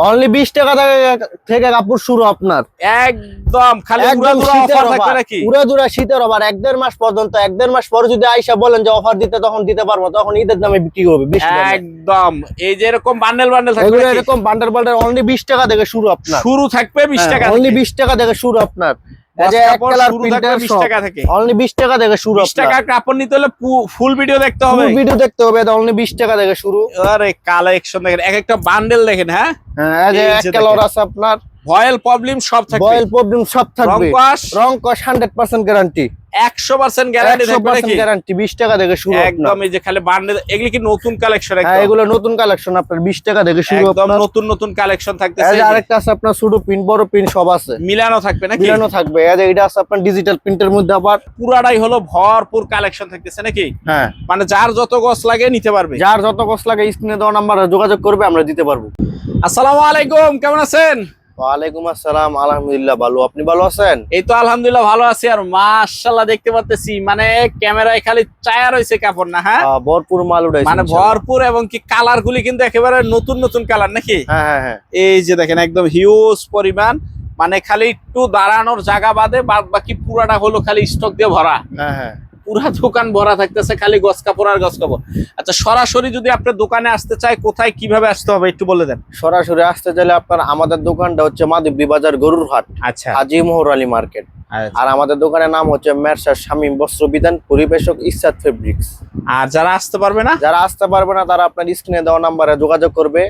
Only বিশ টাকা থেকে- কাপড় শুরু আপনার। একদম খালি অফার থাকবে নাকি? শীতের অফার এক দেড় মাস পর্যন্ত এক দেড় মাস পরে যদি আইসা বলেন যে অফার দিতে তখন দিতে পারব তখন ঈদের দামে বিক্রি হবে একদম এই যে এরকম বান্ডেল বান্ডেল থাকবে এরকম বান্ডেল বান্ডেল অনলি বিশ টাকা থেকে শুরু আপনার। শুরু থাকবে বিশ টাকা অনলি বিশ টাকা থেকে শুরু আপনার। গজ কাপড় শুরু থাকবে 20 টাকা থেকে। অনলি বিশ টাকা থেকে শুরু বিশ টাকা কাপড় নিতে হলে ফুল ভিডিও দেখতে হবে। ভিডিও দেখতে হবে অনলি বিশ টাকা থেকে শুরু। আরে কালেকশন দেখেন। এক একটা বান্ডেল দেখেন হ্যাঁ? হ্যাঁ এক কালার আছে আপনার। ভয়েল প্রবলেম সব থাকবে। ভয়েল প্রবলেম সব থাকবে। রংকশ রং কস হান্ড্রেড পার্সেন্ট গ্যারান্টি একশো পার্সেন্ট গ্যারান্টি একশো থাকবে নাকি? পার্সেন্ট গ্যারান্টি বিশ টাকা থেকে শুরু একদম এই যে খালি বান্ডেল এগুলি কি নতুন কালেকশন এগুলো নতুন কালেকশন আপনার বিশ টাকা থেকে শুরু একদম নতুন নতুন কালেকশন থাকতেছে আরেকটা আছে আপনার ছোট পিন বড় পিন সব আছে। মিলানো থাকবে নাকি? মিলানো থাকবে। এটা আছে আপনার ডিজিটাল প্রিন্টের মধ্যে আবার। পুরাটাই হলো ভরপুর কালেকশন থাকতেছে নাকি? হ্যাঁ। মানে যার যত গছ লাগে নিতে পারবে। যার যত কষ্ট লাগে স্ক্রিনে দেওয়া নাম্বার যোগাযোগ করবে আমরা দিতে পারব। আসসালামু আলাইকুম কেমন আছেন? ওয়ালাইকুম আসসালাম আলহামদুলিল্লাহ ভালো। আপনি ভালো আছেন? এই তো আলহামদুলিল্লাহ ভালো আছি আর মাশাআল্লাহ দেখতে পাচ্তেছি মানে ক্যামেরায় খালি চায়া রয়েছে কাপড় না হ্যাঁ? ভরপুর মাল উঠাইছে মানে ভরপুর এবং কি কালার গুলি কিন্তু একেবারে নতুন নতুন কালার নাকি? হ্যাঁ হ্যাঁ হ্যাঁ। এই যে দেখেন একদম হিউজ পরিমাণ। মানে খালি একটু দাঁড়ানোর জায়গা বাদে বাদ বাকি পুরাটা হলো খালি স্টক দিয়ে ভরা। হ্যাঁ হ্যাঁ। পুরা দোকান ভরা থাকতেছে খালি গছ কাপড় আর গছ কাপড়। আচ্ছা সরাসরি যদি আপনার দোকানে আসতে চায় কোথায় কীভাবে আসতে হবে একটু বলে দেন। সরাসরি আসতে চাইলে আপনার আমাদের দোকানটা হচ্ছে মাধবী বাজার গরুর হাট আচ্ছা। হাজি মোহর আলী মার্কেট। আর আমাদের দোকানের নাম হচ্ছে মেরসার শামীম বস্ত্র বিধান পরিবেশক ইসাদ ফেব্রিক্স। আর যারা আসতে পারবে না? যারা আসতে পারবে না তারা আপনার স্ক্রিনে দেওয়া নাম্বারে যোগাযোগ করবে।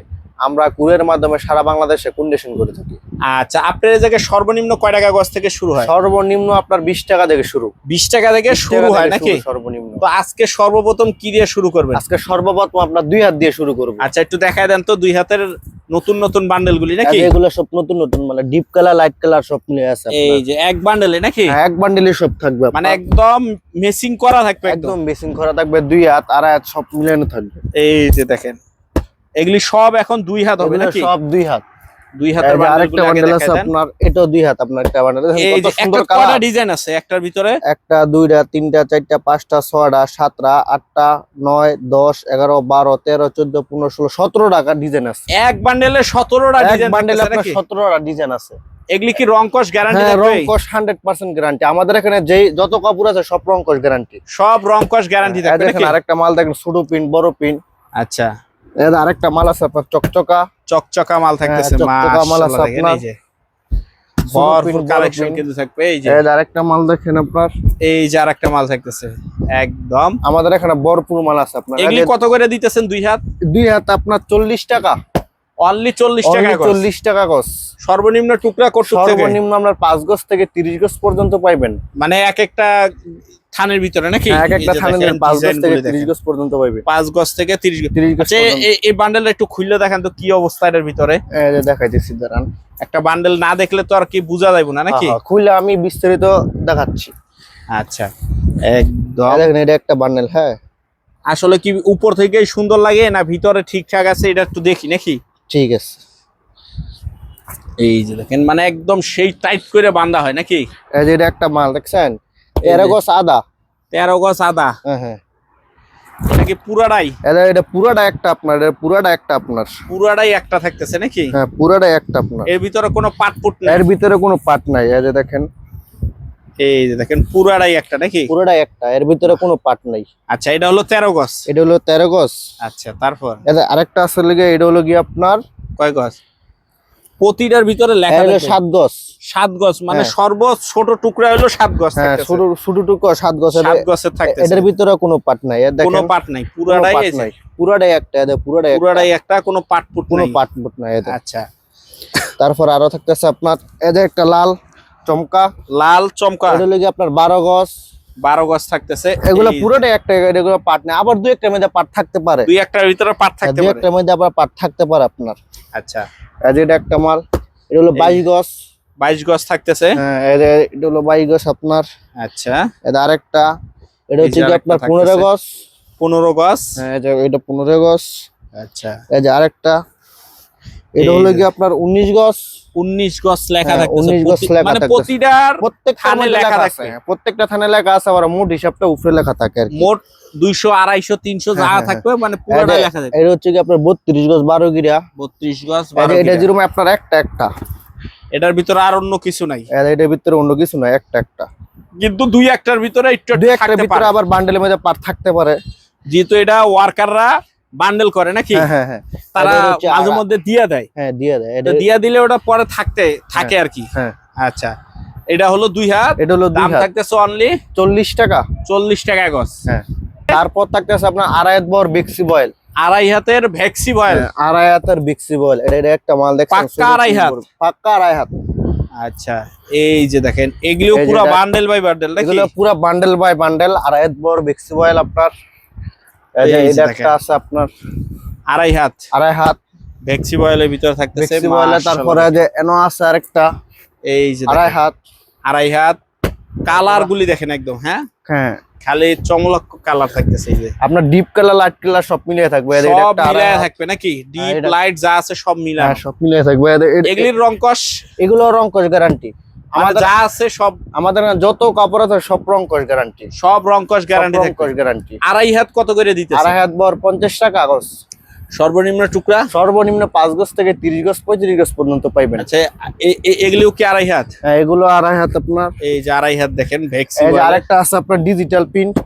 আমরা কুরিয়ার মাধ্যমে সারা বাংলাদেশে কন্ডিশন করে থাকি। আচ্ছা আপনার এই জায়গায় সর্বনিম্ন কয় টাকা গছ থেকে শুরু হয়? সর্বনিম্ন আপনার বিশ টাকা থেকে শুরু। বিশ টাকা থেকে শুরু হয় নাকি? সর্বনিম্ন। তো আজকে সর্বপ্রথম কি দিয়ে শুরু করবেন? আজকে সর্বপ্রথম আপনার দুই হাত দিয়ে শুরু করব। আচ্ছা একটু দেখায় দেন তো দুই হাতের নতুন নতুন বান্ডেল গুলি নাকি এগুলো সব নতুন নতুন মানে ডিপ কালার লাইট কালার সব মিলে আছে এই যে এক বান্ডেলে নাকি? হ্যাঁ, এক বান্ডেলে সব থাকবে মানে একদম মেসিং করা থাকবে একদম। মেসিং করা থাকবে দুই হাত আড়াই হাত সব মিলানো থাকবে। এই যে দেখেন এগুলি সব এখন দুই হাত হবে নাকি? সব দুই হাত। দুই হাতের আরেকটা বান্ডেল আছে আপনার এটাও দুই হাত আপনার একটা বান্ডেল এই কত যে সুন্দর কালার ডিজাইন আছে একটার ভিতরে? একটা দুইটা তিনটা চারটা পাঁচটা ছয়টা সাতটা আটটা নয় দশ এগারো বারো তেরো চোদ্দ পনেরো ষোলো সতেরো টাকা ডিজাইন আছে। এক বান্ডেলে সতেরোটা ডিজাইন বান্ডেলে বান্ডেল আপনার সতেরোটা ডিজাইন আছে। এগুলি কি রংকশ গ্যারান্টি হ্যাঁ থাকবে? রংকশ হান্ড্রেড পার্সেন্ট গ্যারান্টি আমাদের এখানে যে যত কাপড় আছে সব রংকশ গ্যারান্টি সব রংকশ গ্যারান্টি থাকবে দেখেন আরেকটা মাল দেখেন ছোট পিন বড় পিন আচ্ছা। এর আরেকটা মাল আছে আপনার চকচকা। চকচকা মাল থাকতেছে হ্যাঁ, চকচকা মাল আছে আপনার। ভরপুর কালেকশন কিন্তু থাকবে এই যে। আরেকটা মাল দেখেন আপনার। এই যে আরেকটা মাল থাকতেছে একদম। আমাদের এখানে ভরপুর মাল আছে আপনার। এগুলি কত করে দিতেছেন দুই হাত? দুই হাত আপনার চল্লিশ টাকা। অনলি চল্লিশ টাকা গজ। চল্লিশ টাকা গছ সর্বনিম্ন টুকরা করতে সর্বনিম্ন আপনার পাঁচ গজ থেকে তিরিশ গজ পর্যন্ত পাইবেন। মানে এক একটা থানের ভিতরে নাকি? এক একটা থানের দেখেন, পাঁচ গজ থেকে গুলি তিরিশ দেখেন। গজ পর্যন্ত পাইবেন পাঁচ গজ থেকে তিরিশ গজ। তিরিশ গজ আচ্ছা এই বান্ডেলটা একটু খুললে দেখেন তো কি অবস্থা এটার ভিতরে। এই দেখাইতেছি দাঁড়ান। একটা বান্ডেল না দেখলে তো আর কি বোঝা যাবে না নাকি? হ্যাঁ, হ্যাঁ, আমি বিস্তারিত দেখাচ্ছি। আচ্ছা একদম। দেখেন এটা একটা বান্ডেল হ্যাঁ। আসলে কি উপর থেকেই সুন্দর লাগে না ভিতরে ঠিকঠাক আছে এটা একটু দেখি নাকি? ঠিক আছে। এই যে দেখেন মানে একদম সেই টাইট করে বান্ধা হয় নাকি? এই যে এটা একটা মাল দেখছেন? তেরো গজ আদা। তেরো গজ আদা। হ্যাঁ হ্যাঁ। পুরাটাই? এটা এটা পুরাটা একটা আপনার এটা পুরাটা একটা আপনার। পুরাটাই একটা থাকতেছে নাকি? হ্যাঁ পুরাটা একটা আপনার। এর ভিতরে কোনো পাটপুট নেই? এর ভিতরে কোনো পাট নাই এই যে দেখেন। এই যে দেখেন পুরাটাই একটা নাকি? পুরোটা একটা এর ভিতরে কোনো পাট নাই। আচ্ছা এটা হলো তেরো গজ। এটা হলো তেরো গজ। আচ্ছা তারপর? আরেকটা আছে লেগে এটা হলো গিয়ে আপনার কয় গজ? প্রতিটার ভিতরে লেখা হলো সাত গজ। সাত গজ মানে হ্যাঁ। সর্ব ছোট টুকরা হলো সাত গজ হ্যাঁ। ছোট ছোট টুকু সাত গজ। সাত গছের থাকতেছে। এটার ভিতরে কোনো পাট নাই। কোনো পাট নাই। কোনো পুরাটাই পাট নাই। পুরাটাই একটা এদের পুরাটাই পুরাটাই একটা কোনো পাটপুট কোনো নাই। পাট পুট নাই আচ্ছা। তারপর আরও থাকতেছে আপনার এদের একটা লাল। চমকা। লাল চমকা। এটা হলো গিয়ে আপনার বারো গজ। বারো গজ থাকতেছে। এগুলো পুরোটাই একটা এগুলো পাট নেই। আবার দুই একটা মধ্যে পাট থাকতে পারে। দুই একটার ভিতরে পাট থাকতে পারে দুই পারে। একটা মধ্যে আবার পাট থাকতে পারে আপনার। আচ্ছা। এই যে এটা একটা মাল। এটা হলো এই- বাইশ গজ। বাইশ গজ থাকতেছে। হ্যাঁ এটা হলো বাইশ গজ আপনার। আচ্ছা। এটা আরেকটা। এটা হচ্ছে কি আপনার পনেরো থাকতেছে। গজ। পনেরো গজ। হ্যাঁ যে এটা পনেরো গজ। আচ্ছা। এই যে আরেকটা। এটা হলো কি আপনার উনিশ গজ। উনিশ গজ লেখা হ্যাঁ, 19 গজ লেখা মানে প্রতিটার প্রত্যেকটা থানে লেখা। আছে হ্যাঁ, প্রত্যেকটা থানে লেখা আছে আবার মোট হিসাবটা উপরে লেখা থাকে আর মোট দুইশো আড়াইশো তিনশো যা থাকবে মানে পুরোটা লেখা থাকবে এটা হচ্ছে কি আপনার গজ গিরা। গজ এটা যেরকম আপনার একটা একটা। এটার ভিতরে আর অন্য কিছু নাই। এটার ভিতরে অন্য কিছু নয় একটা একটা। কিন্তু দুই একটার ভিতরে একটু দুই একটার ভিতরে পারে। আবার বান্ডেলের মধ্যে পার থাকতে পারে। যেহেতু এটা ওয়ার্কাররা বান্ডেল করে নাকি? হ্যাঁ হ্যাঁ হ্যাঁ। তারা মাঝে মধ্যে দিয়ে দেয়। হ্যাঁ দিয়ে দেয়। এটা দিয়ে দিলে ওটা পরে থাকতে থাকে আর কি। হ্যাঁ। আচ্ছা। এটা হলো দুই হাত। এটা হলো দাম থাকতেছে অনলি চল্লিশ টাকা। চল্লিশ টাকা গজ। হ্যাঁ। তারপর থাকতেছে আপনার আড়াই হাত বর বিক্সি বয়েল আড়াই হাতের ভ্যাক্সি বয়েল আড়াই হাতের বিক্সি বয়েল এটা এটা একটা মাল দেখছেন পাক্কা আড়াই হাত? পাক্কা আড়াই হাত। আচ্ছা এই যে দেখেন এগুলো পুরো বান্ডেল বাই বান্ডেল এগুলো পুরো বান্ডেল বাই বান্ডেল আড়াই হাত বর বিক্সি বয়েল আপনার। এটা একটা আছে আপনার আড়াই হাত। আড়াই হাত। ভ্যাক্সি বয়েলের ভিতরে থাকতেছে বিক্সি বয়েল তারপরে যে এনো আছে আরেকটা। এই যে আড়াই হাত। আড়াই হাত। কালার গুলি দেখেন একদম হ্যাঁ? হ্যাঁ। খালি চমলক কালার থাকতেছে এই যে। আপনার ডিপ কালার লাইট কালার সব মিলিয়ে থাকবে। সব মিলায়। থাকবে নাকি? ডিপ লাইট যা আছে সব মিলায় হ্যাঁ সব মিলিয়ে থাকবে। এগুলির রংকশ এগুলো রংকশ গ্যারান্টি মানে আমাদের যা আছে সব আমাদের যত কাপড় আছে সব রংকশ গ্যারান্টি সব রংকশ গ্যারান্টি রংকশ গ্যারান্টি আড়াই হাত কত করে দিতেছে? আড়াই হাত বর পঞ্চাশ টাকা কাগজ সর্বনিম্ন টুকরা? সর্বনিম্ন পাঁচ গজ থেকে তিরিশ গজ পঁয়ত্রিশ গজ পর্যন্ত পাইবেন। আচ্ছা এগুলিও কি আড়াই হাত? হ্যাঁ, এগুলো আড়াই হাত আপনার। এই যে আড়াই হাত দেখেন ভ্যাক্সি এই যে আরেকটা আছে আপনার ডিজিটাল প্রিন্ট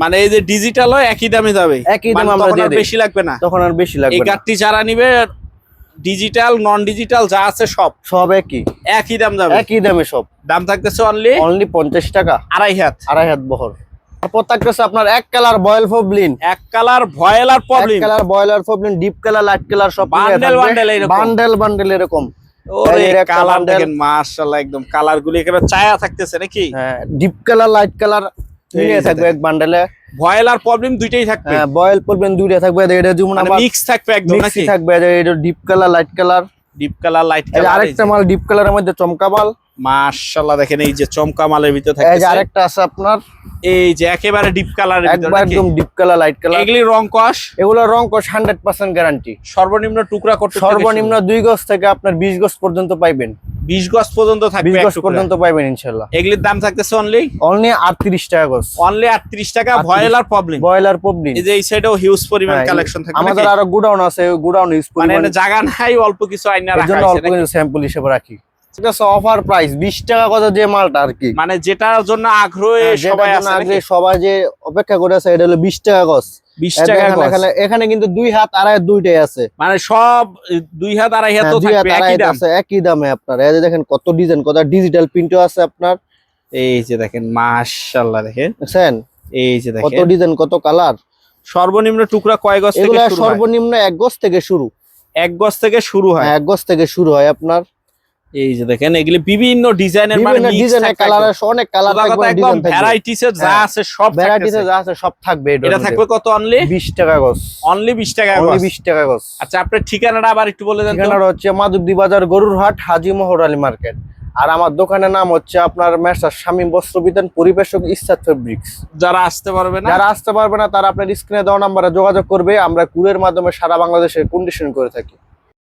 মানে এই যে ডিজিটাল হয় একই দামে যাবে। একই মানে দামে আমরা দিই। বেশি লাগবে না। তখন আর বেশি লাগবে যারা নিবে ডিজিটাল নন ডিজিটাল যা আছে সব। সব একই। একই দাম যাবে? একই দামে সব। দাম থাকতেছে অনলি অনলি পঞ্চাশ টাকা। আড়াই হাত। আড়াই হাত বহর। তারপর থাকতেছে আপনার এক কালার বয়েল ফবলিন। এক কালার ভয়েল আর এক কালার ফবলিন ডিপ কালার লাইট কালার সব এরকম। বান্ডেল বান্ডেল এরকম। কালার দেখেন মাশাআল্লাহ একদম কালার গুলি একেবারে ছায়া থাকতেছে নাকি? হ্যাঁ ডিপ কালার লাইট কালার থাকবে এক বান্ডেলে। ভয়েল আর প্রবলেম দুইটাই থাকবে। হ্যাঁ বয়েল পড়বেন দুইটা থাকবে এটা যেমন আবার মিক্স থাকবে একদম মিক্সি নাকি? থাকবে এটা deep colour light colour deep colour light colour আরেকটা মাল ডিপ কালারের মধ্যে চমকা মাল। মাশাআল্লাহ দেখেন এই যে চমকা মালের ভিতরে এই যে আরেকটা আছে আপনার। এই যে একেবারে ডিপ কালারের ভিতরে একদম ডিপ কালার লাইট কালার এগুলি রং কস? এগুলো রং হান্ড্রেড পার্সেন্ট গ্যারান্টি সর্বনিম্ন টুকরা করতে সর্বনিম্ন দুই গজ থেকে আপনার বিশ গজ পর্যন্ত পাইবেন। বিশ গজ পর্যন্ত থাকবে গজ পর্যন্ত পাইবেন ইনশাল্লাহ। এগুলির দাম থাকতেছে অনলি অনলি আটত্রিশ টাকা গজ। অনলি আটত্রিশ টাকা 38 ভয়েল প্রবলেম। বয়লার পবলিন এই যে এই সাইডেও হিউজ পরিমাণ হ্যাঁ, কালেকশন থাকবে আমাদের আরও গুডাউন আছে গুডাউন মানে পরিমাণ। এনে জায়গা নাই অল্প কিছু আইনা রাখা হয়েছে অল্প কিছু স্যাম্পল হিসেবে রাখি। এটা অফার প্রাইস বিশ টাকা কত যে মালটা আর কি। মানে যেটার জন্য আগ্রহে হ্যাঁ, সবাই আছে সবাই যে অপেক্ষা করে আছে এটা হলো বিশ টাকা গজ। টাকা এখানে এখানে কিন্তু দুই হাত আড়াই দুইটাই আছে। মানে সব দুই হাত আড়াই হাত হ্যাঁ, দুই হাত থাকবে আড়াই একই দাম। আছে একই দামে আপনার। এই যে দেখেন কত ডিজাইন কত ডিজিটাল প্রিন্টও আছে আপনার। এই যে দেখেন মাশাআল্লাহ দেখেন। বুঝছেন এই যে দেখেন। কত ডিজাইন কত কালার। সর্বনিম্ন টুকরা কয় গজ থেকে শুরু সর্বনিম্ন এক গজ থেকে শুরু। এক গজ থেকে শুরু হয়। হ্যাঁ, এক গজ থেকে শুরু হয় আপনার। এই যে দেখেন এগুলি বিভিন্ন ডিজাইনের মানে বিভিন্ন ডিজাইনের কালার অনেক কালার থাকবে একদম ডিজাইন থাকবে। ভ্যারাইটিস এর যা হ্যাঁ, আছে সব ভ্যারাইটিস। যা আছে সব থাকবে এটা থাকবে কত অনলি বিশ টাকা গজ অনলি বিশ টাকা অনলি টাকা আচ্ছা আপনার ঠিকানাটা আবার একটু বলে দেন। ঠিকানাটা হচ্ছে মাধবদী বাজার গরুরহাট হাজি মোহর আলী মার্কেট। আর আমার দোকানের নাম হচ্ছে আপনার মেসার স্বামী বস্ত্র বিতান পরিবেশক ইস্তাত ফেব্রিক্স। যারা আসতে পারবে না? যারা আসতে পারবে না তারা আপনার স্ক্রিনে দেওয়া নাম্বারে যোগাযোগ করবে। আমরা কুলের মাধ্যমে সারা বাংলাদেশে কন্ডিশন করে থাকি।